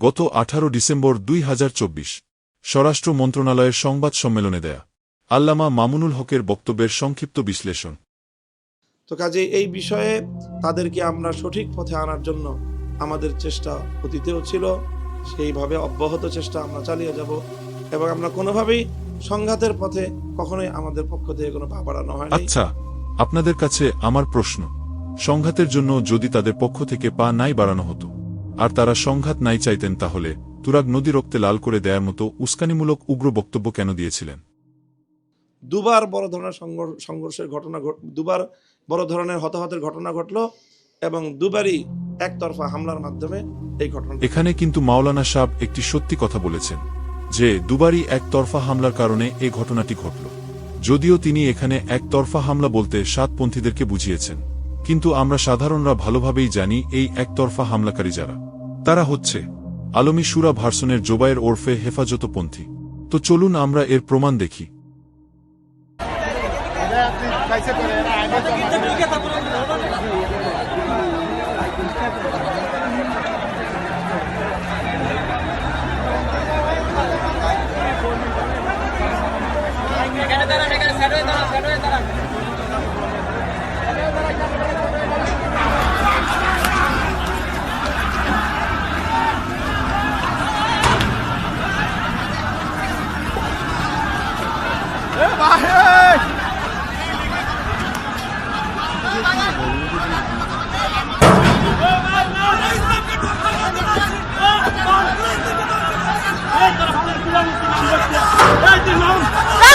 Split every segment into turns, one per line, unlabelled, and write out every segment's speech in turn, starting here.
গত আঠারো ডিসেম্বর দুই হাজার চব্বিশ স্বরাষ্ট্র মন্ত্রণালয়ের সংবাদ সম্মেলনে দেয়া আল্লামা মামুনুল হকের বক্তব্যের সংক্ষিপ্ত বিশ্লেষণ।
তো কাজে এই বিষয়ে তাদেরকে আমরা সঠিক পথে আনার জন্য আমাদের চেষ্টা অতীতেও ছিল সেইভাবে অব্যাহত চেষ্টা আমরা চালিয়ে যাব এবং আমরা কোনোভাবেই সংঘাতের পথে কখনোই আমাদের পক্ষ থেকে কোনো পা বাড়ানো হয়
আচ্ছা আপনাদের কাছে আমার প্রশ্ন সংঘাতের জন্য যদি তাদের পক্ষ থেকে পা নাই বাড়ানো হতো আর তারা সংঘাত নাই চাইতেন তাহলে তুরাগ নদী রক্তে লাল করে দেয়ার মতো উস্কানিমূলক উগ্র বক্তব্য কেন দিয়েছিলেন?
দুবার বড় ধরনের সংঘর্ষের ঘটনা দুবার বড় ধরনের হতাহতের ঘটনা ঘটলো এবং দুবারই একতরফা হামলার মাধ্যমে এই ঘটনা
এখানে কিন্তু মাওলানা সাহ একটি সত্যি কথা বলেছেন যে দুবারই একতরফা হামলার কারণে এই ঘটনাটি ঘটল। যদিও তিনি এখানে একতরফা হামলা বলতে সাতপন্থীদেরকে বুঝিয়েছেন কিন্তু আমরা সাধারণরা ভালোভাবেই জানি এই একতরফা হামলাকারী যারা। তারা হচ্ছে আলমী সুরা ভার্সনের জোবায়ের ওরফে হেফাজতপন্থী। তো চলুন আমরা এর প্রমাণ দেখি।
এখানে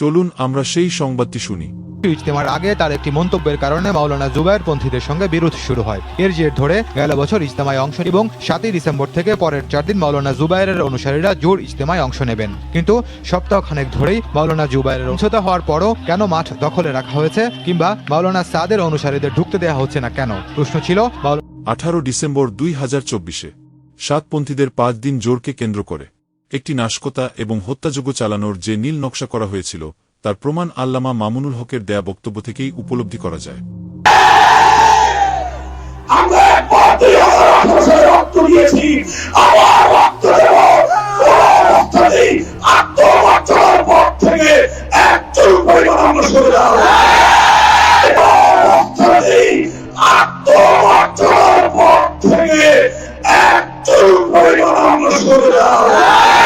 চলুন আমরা সেই সংবাদটি শুনি।
ইজতেমার আগে তার একটি মন্তব্যের কারণে মাওলানা জুবায়ের পন্থীদের সঙ্গে বিরোধ শুরু হয়। এর জের ধরে গেল বছর ইজতেমায় অংশ এবং সাতই ডিসেম্বর থেকে পরের চার দিন মাওলানা জুবায়ের অনুসারীরা জোর ইজতেমায় অংশ নেবেন। কিন্তু সপ্তাহখানেক ধরেই মাওলানা জুবায়ের অংশতা হওয়ার পরও কেন মাঠ দখলে রাখা হয়েছে কিংবা মাওলানা সাদের অনুসারীদের ঢুকতে দেওয়া হচ্ছে না কেন? প্রশ্ন ছিল
আঠারো ডিসেম্বর দুই হাজার চব্বিশে সাতপন্থীদের পাঁচ দিন জোরকে কেন্দ্র করে। একটি নাশকতা এবং হত্যাযোগ্য চালানোর যে নীল নকশা করা হয়েছিল, তার প্রমাণ আল্লামা মামুনুল হকের দেয়া বক্তব্য থেকেই উপলব্ধি করা যায়।
আমরা সরে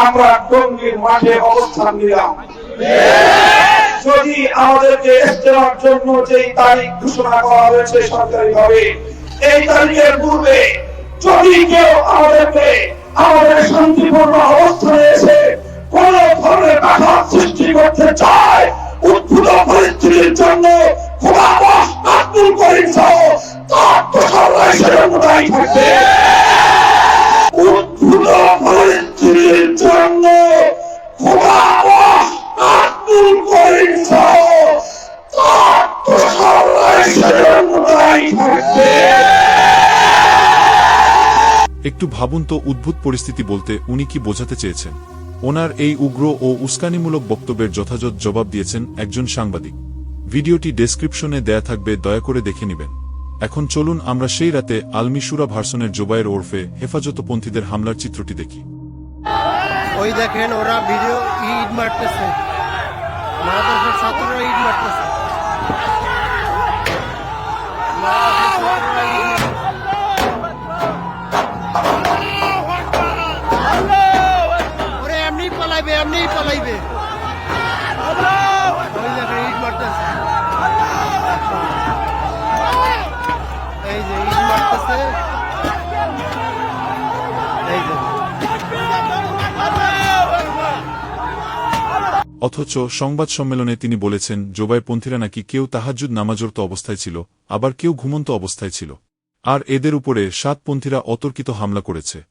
আমরা টঙ্গীর মাঠে অবস্থান নিলাম। যদি আমাদেরকে ইস্তেমার জন্য যেই তারিখ ঘোষণা করা হয়েছে সরকারি ভাবে এই তারিখের পূর্বে যদি কেউ আমাদেরকে আমাদের শান্তিপূর্ণ অবস্থানে এসে কোন ধরনের ব্যাঘাত সৃষ্টি করতে চায়, উদ্ভূত পরিস্থিতির জন্য
একটু ভাবুন তো উদ্ভুত পরিস্থিতি বলতে উনি কি বোঝাতে চেয়েছেন। ওনার এই উগ্র ও উস্কানিমূলক বক্তব্যের যথাযথ জবাব দিয়েছেন একজন সাংবাদিক। ভিডিওটি ডেসক্রিপশনে দেয়া থাকবে, দয়া করে দেখে নেবেন। এখন চলুন আমরা সেই রাতে আলমিশুরা ভার্সনের জোবায়ের ওরফে হেফাজতপন্থীদের হামলার চিত্রটি দেখি।
ওই দেখেন, ওরা ভিডিও ইট মারতেছে। ছাত্ররা ইট মারতেছে।
অথচ সংবাদ সম্মেলনে তিনি বলেছেন জোবাইপন্থীরা নাকি কেউ তাহাজুদ নামাজরত অবস্থায় ছিল, আবার কেউ ঘুমন্ত অবস্থায় ছিল। আর এদের উপরে সাতপন্থীরা অতর্কিত হামলা করেছে।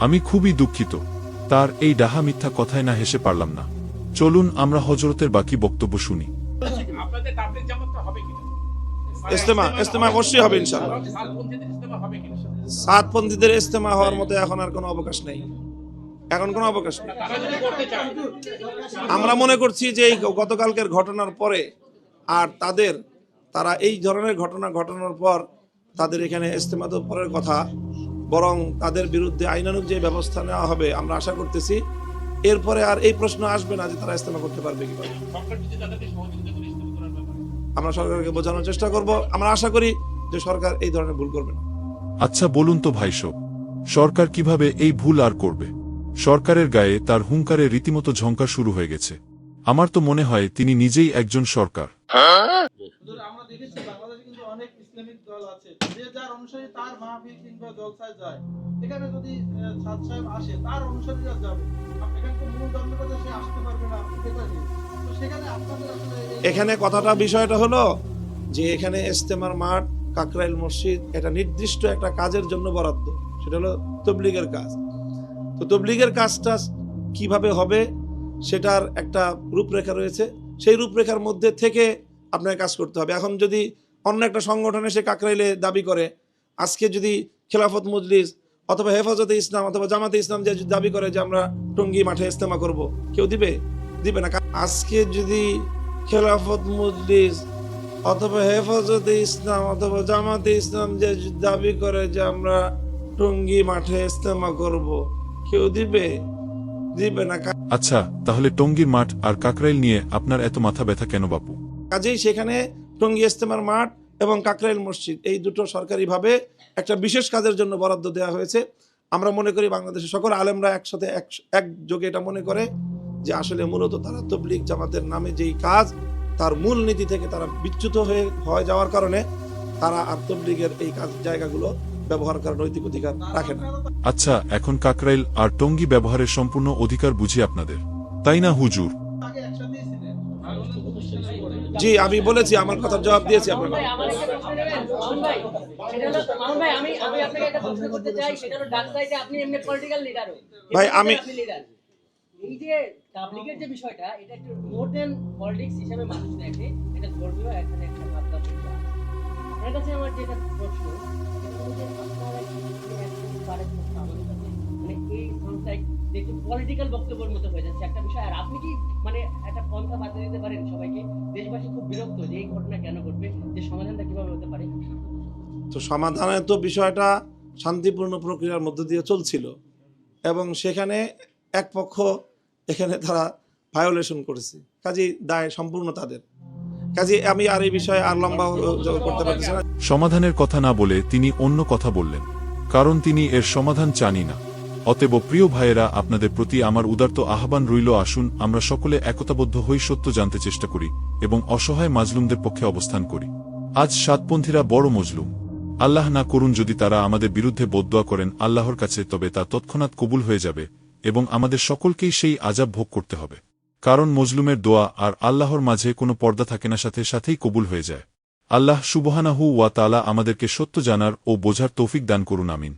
আমি খুবই দুঃখিত। তার এই ডাহা মিথ্যা কথায় না হেসে পারলাম না। চলুন আমরা হজরতের বাকি বক্তব্য শুনি।
ইস্তেমা ইস্তেমা অবশ্যই হবে ইনশাআল্লাহ।
সাতপন্থীদের ইস্তেমা
হওয়ার মতো এখন আর কোনো অবকাশ নেই। এখন কোনো অবকাশ নেই। আমরা মনে করছি যে এই গতকালকের ঘটনার পরে আর তাদের তারা এই ধরনের ঘটনা ঘটানোর পর তাদের এখানে ইস্তেমা তো পরের কথা বরং তাদের বিরুদ্ধে আইনানুগ যে ব্যবস্থা নেওয়া হবে আমরা আশা করতেছি এরপরে আর এই প্রশ্ন আসবে না যে তারা ইস্তেমা করতে পারবে
কি ব্যাপারে।
আমরা সরকারকে বোঝানোর চেষ্টা করব। আমরা আশা করি যে সরকার এই ধরনের ভুল করবে না।
আচ্ছা বলুন তো ভাইসব সরকার কীভাবে এই ভুল আর করবে? সরকারের গায়ে তার হুঙ্কারে রীতিমতো ঝঙ্কা শুরু হয়ে গেছে। আমার তো মনে হয় তিনি নিজেই একজন সরকার।
হুজুর, আমরা দেখেছি বাংলাদেশে কিন্তু অনেক ইসলামিক দল আছে, যে যার অনুসারী তার মাহফিল কিংবা জলসায় যায়। এখানে যদি ছাদ সাহেব আসে, তার অনুসারীরা যাবে। এখানে তো মূল ধর্মটা সে আসতে পারবে না তো সেখানে আপনাদের আসলে
এখানে কথাটা, বিষয়টা হলো যে এখানে ইস্তেমার মাঠ, কাকরাইল মসজিদ, এটা নির্দিষ্ট একটা কাজের জন্য বরাদ্দ। সেটা হলো তবলিগের কাজ। তো তবলিগের কাজটা কীভাবে হবে, সেটার একটা রূপরেখা রয়েছে। সেই রূপরেখার মধ্যে থেকে আপনাকে কাজ করতে হবে। এখন যদি অন্য একটা সংগঠনে সে কাকরাইলে দাবি করে। আজকে যদি খেলাফত মজলিস অথবা হেফাজতে ইসলাম অথবা জামাতে ইসলাম যে দাবি করে যে আমরা টঙ্গি মাঠে ইস্তেমা করব কেউ দিবে? দিবে না। আজকে যদি খেলাফত মজলিস অথবা হেফাজতে ইসলাম অথবা জামাতে ইসলাম যে দাবি করে যে আমরা টঙ্গি মাঠে ইস্তেমা করব কেউ দিবে? দিবে না।
আচ্ছা তাহলে টঙ্গীর মাঠ আর কাকরাইল নিয়ে আপনার এত মাথা ব্যথা কেন বাপু?
কাজেই সেখানে টঙ্গী ইস্তেমার মাঠ এবং কাকরাইল মসজিদ, এই দুটো সরকারিভাবে একটা বিশেষ কাজের জন্য বরাদ্দ দেওয়া হয়েছে। আমরা মনে করি বাংলাদেশের সকল আলেমরা একসাথে এক, একযোগে এটা মনে করে যে আসলে মূলত তারা তবলিগ জামাতের নামে যেই কাজ, তার মূল নীতি থেকে তারা বিচ্যুত হয়ে হয়ে যাওয়ার কারণে তারা আর তবলিগের এই কাজ, জায়গাগুলো ব্যবহার করার নৈতিক অধিকার রাখে না।
আচ্ছা এখন কাকরাইল আর টঙ্গি ব্যবহারের সম্পূর্ণ অধিকার বুঝি আপনাদের। তাই না, হুজুর?
জি আমি বলেছি আমার কথার জবাব দিয়েছি আপনাকে।
ভাই আমি এই যে তাবলিগের যে বিষয়টা এটা একটু মোর দেন পলিটিক্স হিসেবে মানুষ দেখে এটা ধর্মীয় এখানে একটা ভাবনা। আপনার কাছে আমার যেটা প্রশ্ন আপনারা কি আমাদের মানে এই পলিটিক্যাল বক্তব্যের মতো হয়ে যাচ্ছে। একটা বিষয় আর আপনি কি মানে একটা পন্থা বাদ দিতে পারেন সবাইকে? দেশবাসী খুব বিরক্ত যে এই ঘটনা কেন ঘটবে যে সমাধানটা কীভাবে হতে পারে?
তো সমাধানের তো বিষয়টা শান্তিপূর্ণ প্রক্রিয়ার মধ্য দিয়ে চলছিল এবং সেখানে এক পক্ষ এখানে তারা ভায়োলেশন করেছে। কাজেই দায় সম্পূর্ণ তাদের। কাজে আমি আর এই বিষয়ে আর লম্বা করতে পারতেছি না।
সমাধানের কথা না বলে তিনি অন্য কথা বললেন কারণ তিনি এর সমাধান চানি না। অতএব প্রিয় ভাইয়েরা, আপনাদের প্রতি আমার উদার্ত আহ্বান রইল, আসুন আমরা সকলে একতাবদ্ধ হই সত্য জানতে চেষ্টা করি এবং অসহায় মাজলুমদের পক্ষে অবস্থান করি। আজ সাতপন্থীরা বড় মজলুম। আল্লাহ না করুন যদি তারা আমাদের বিরুদ্ধে বদদোয়া করেন আল্লাহর কাছে, তবে তা তৎক্ষণাৎ কবুল হয়ে যাবে এবং আমাদের সকলকেই সেই আজাব ভোগ করতে হবে। কারণ মজলুমের দোয়া আর আল্লাহর মাঝে কোনো পর্দা থাকে না, সাথে সাথেই কবুল হয়ে যায়। আল্লাহ সুবহানাহু ওয়া তালা আমাদেরকে সত্য জানার ও বোঝার তৌফিক দান করুন, আমিন।